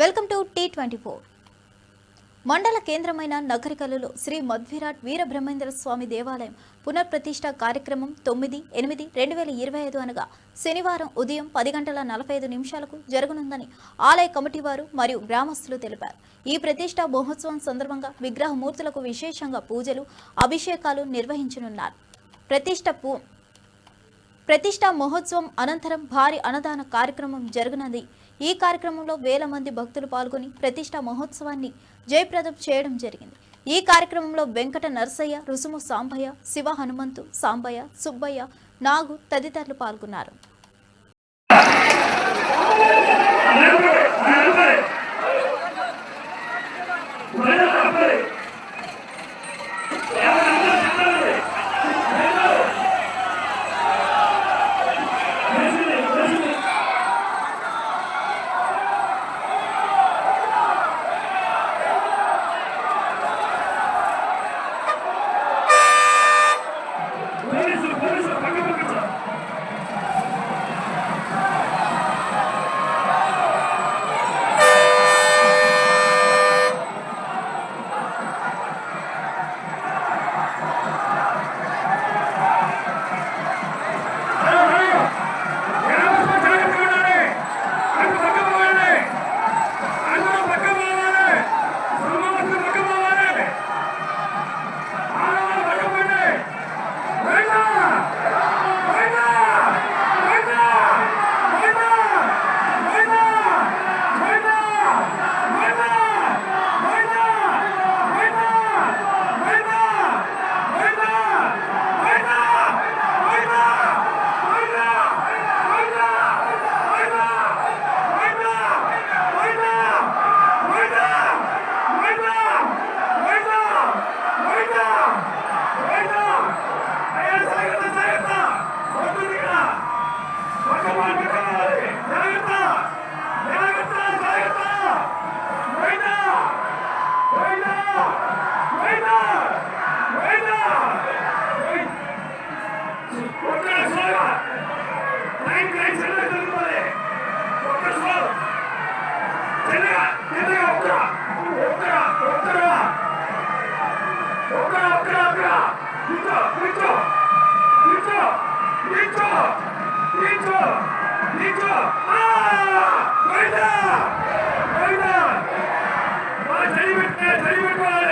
Welcome to T twenty four. మండల కేంద్రమైన నగరికలలో శ్రీ మధ్విరాట్ వీరబ్రహ్మేంద్ర స్వామి దేవాలయం పునఃప్రతిష్ట కార్యక్రమం తొమ్మిది ఎనిమిది రెండు వేల ఇరవై ఐదు అనగా శనివారం ఉదయం పది గంటల నలభై ఐదు నిమిషాలకు జరగనుందని ఆలయ కమిటీ వారు మరియు గ్రామస్తులు తెలిపారు. ఈ ప్రతిష్ట మహోత్సవం సందర్భంగా విగ్రహ మూర్తులకు విశేషంగా పూజలు అభిషేకాలు నిర్వహించనున్నారు. ప్రతిష్ట పూ ప్రతిష్టా మహోత్సవం అనంతరం భారీ అన్నదాన కార్యక్రమం జరగనుంది. ఈ కార్యక్రమంలో వేల మంది భక్తులు పాల్గొని ప్రతిష్టా మహోత్సవాన్ని జయప్రదం చేయడం జరిగింది. ఈ కార్యక్రమంలో వెంకట నరసయ్య రుసుము సాంబయ్య శివ హనుమంతు సాంబయ్య సుబ్బయ్య నాగు తదితరులు పాల్గొన్నారు. 엎드려 자리 볼 거야.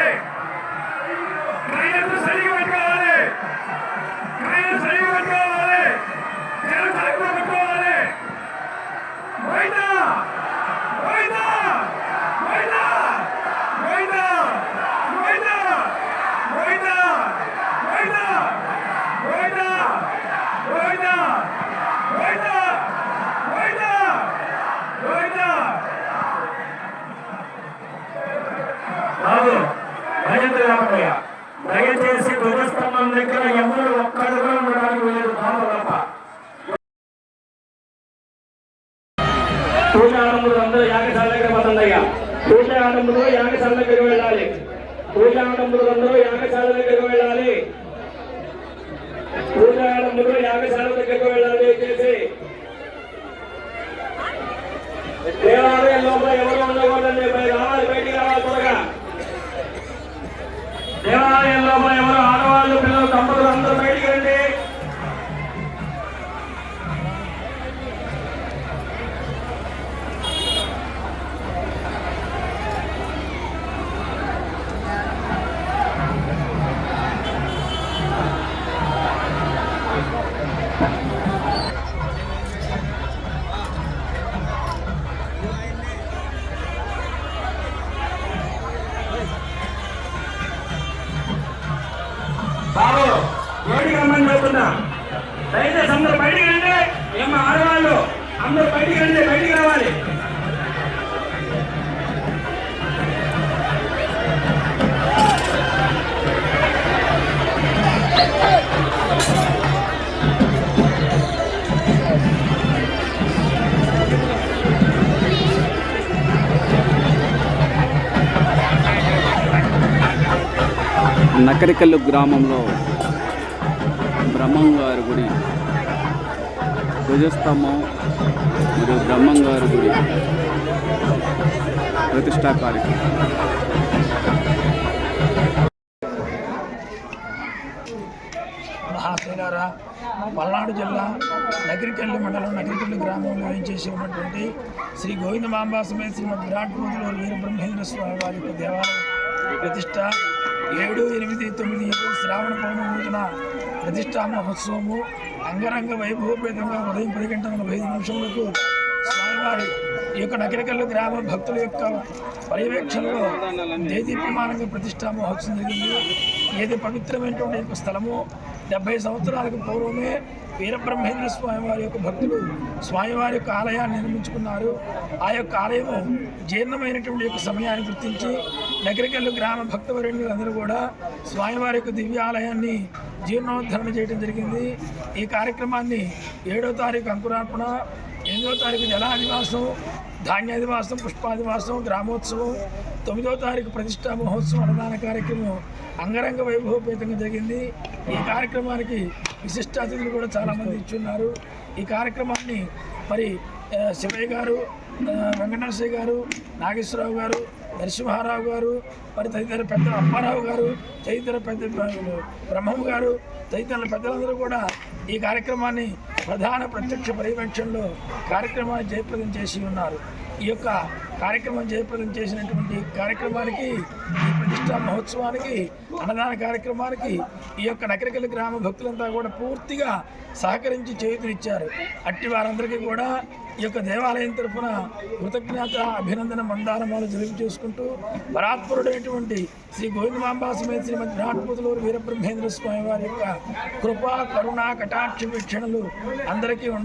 పూజాడంబులు అందరూ యాగశాల దగ్గర పదండయ్యా పూజాడంబులు యాగశాల దగ్గరికి వెళ్ళాలి. పూజాడంబులు అందరూ యాగశాల దగ్గరికి వెళ్ళాలి. పూజాడంబులు యాగశాల దగ్గరికి వెళ్ళాలి. బాబు బయటికి రమ్మని చెప్తున్నా. దయచేసి అందరూ బయటికి రండి. ఏమో ఆడవాళ్ళు అందరూ బయటికి రండి బయటికి రావాలి. నకరికల్లు గ్రామంలో బ్రహ్మంగారి గుడి ధ్వజస్తంభం మరియు బ్రహ్మంగారి గుడి ప్రతిష్టా కార్యక్రమం. మహాశైలారా పల్నాడు జిల్లా నగిరికెల్లి మండలం నగిరికెల్లి గ్రామంలో వేయించేసి ఉన్నటువంటి శ్రీ గోవిందమాంబా సమేత శ్రీమద్ విరాట్ కోతులూరు వీరబ్రహ్మేంద్ర స్వామి వారి యొక్క దేవాలయం ప్రతిష్ట. ఏడు ఎనిమిది తొమ్మిది ఏడు శ్రావణ పౌర్ణమి రోజున ప్రతిష్టా మహోత్సవము అంగరంగ వైభవపేతంగా ఉదయం పది గంటల నలభై ఐదు నిమిషములకు స్వామివారి ఈ యొక్క నగరికల్లు గ్రామ భక్తుల యొక్క పర్యవేక్షణలో దేదీప్యమానంగా ప్రతిష్టా మహోత్సవం జరిగింది. ఏది పవిత్రమైనటువంటి యొక్క స్థలము డెబ్బై సంవత్సరాలకు పూర్వమే వీరబ్రహ్మేంద్ర స్వామి వారి యొక్క భక్తులు స్వామివారి యొక్క ఆలయాన్ని నిర్మించుకున్నారు. ఆ యొక్క ఆలయము జీర్ణమైనటువంటి యొక్క సమయాన్ని గుర్తించి నగరికల్లు గ్రామ భక్తవరణ్యులందరూ కూడా స్వామివారి యొక్క దివ్య ఆలయాన్ని జీర్ణోద్ధరణ చేయడం జరిగింది. ఈ కార్యక్రమాన్ని ఏడో తారీఖు అంకురార్పణ ఎనిమిదో తారీఖు జలాదివాసం ధాన్యాదివాసం పుష్పాదివాసం గ్రామోత్సవం తొమ్మిదో తారీఖు ప్రతిష్టా మహోత్సవం అన్నదాన కార్యక్రమం అంగరంగ వైభవపేతంగా జరిగింది. ఈ కార్యక్రమానికి విశిష్ట అతిథులు కూడా చాలామంది ఇచ్చున్నారు. ఈ కార్యక్రమాన్ని మరి శివయ్య గారు ఆ, వెంకటనరసయ్య గారు నాగేశ్వరరావు గారు నరసింహారావు గారు మరి తదితర పెద్ద అప్పారావు గారు తదితర పెద్ద బ్రహ్మం గారు తదితర పెద్దలందరూ కూడా ఈ కార్యక్రమాన్ని ప్రధాన ప్రత్యక్ష పర్యవేక్షణలో కార్యక్రమాన్ని జయప్రదం చేసి ఉన్నారు. ఈ యొక్క కార్యక్రమం జయప్రదం చేసినటువంటి కార్యక్రమానికి ఈ ప్రతిష్టా మహోత్సవానికి అన్నదాన కార్యక్రమానికి ఈ యొక్క నకరికల గ్రామ భక్తులంతా కూడా పూర్తిగా సహకరించి చేతునిచ్చారు అట్టి వారందరికీ కూడా ఈ యొక్క దేవాలయం తరఫున కృతజ్ఞత అభినందన మందారమాలు జరిపి చేసుకుంటూ పరాత్పరుడైనటువంటి శ్రీ గోవిందమాంబా సమేత శ్రీమద్ విరాట్పతులూరు వీరబ్రహ్మేంద్ర స్వామి వారి యొక్క కృపా కరుణ కటాక్ష వీక్షణలు అందరికీ